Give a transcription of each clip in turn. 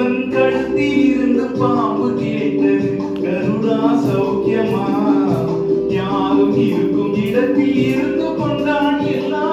தேவன் கழுத்தில் இருந்து பாம்பு கிடைத்தது கருடா சௌக்கியமா? யாரும் இருக்கும் இடத்தில் இருந்து கொண்டான் எல்லாம்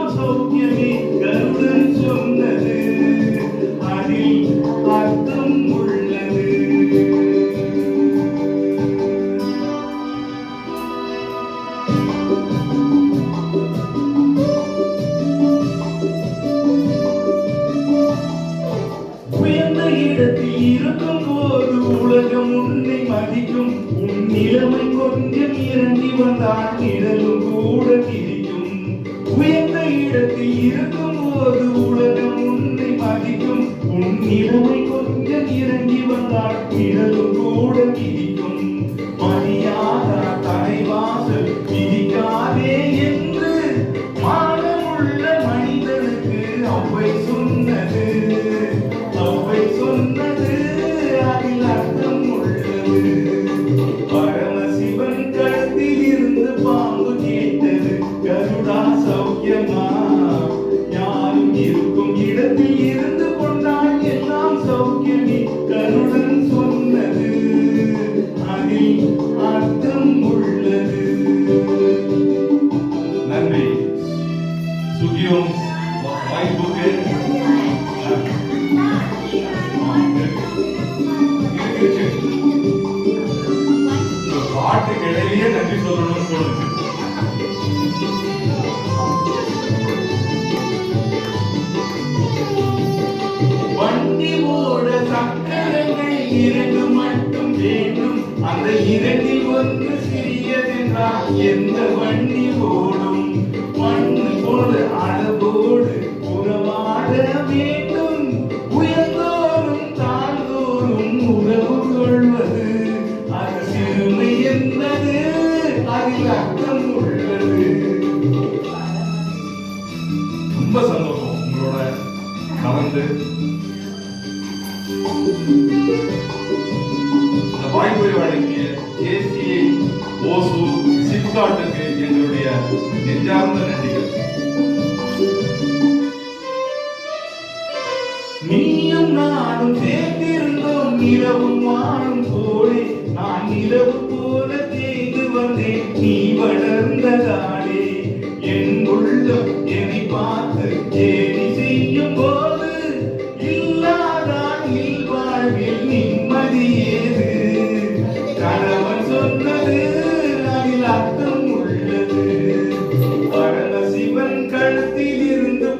தெய்வத்தை மதிக்கும். உன் நிலைமை கொஞ்சம் இறங்கி வந்தால் நிழலும் கூட திரிக்கும் உயர்ந்த இடத்தில் இருக்கும் போது உலகம் உன்னை மதிக்கும். உன் நிலைமை கொஞ்சம் இறங்கி வந்தால் நிழலும் கூட திரிக்கும் மரியாதை சுகியோம் வாய்ப்புக்கு பாட்டு கிடையிலேயே நன்றி சொல்லணும்னு தோணுச்சு வண்டி ஓட சக்கரங்கள் இரண்டு மட்டும் வேண்டும். அந்த இரண்டில் ஒன்று சிறியதென்றால் எந்த வண்டி ஓடும்? மண்ணு போல அளவோடு உறவாட வேண்டும் உயர்ந்தோறும் தாழ்ந்தோறும் உறவு கொள்வது. அது சிறுமை என்பது அதில் அர்த்தம் உள்ளது. ரொம்ப சந்தோஷம் உங்களோட கலந்து. நெஞ்சார்ந்த நன்றிகள் நீயும் நானும் சேர்ந்திருந்தோம் இரவும் வாழும் போலே நான் இரவு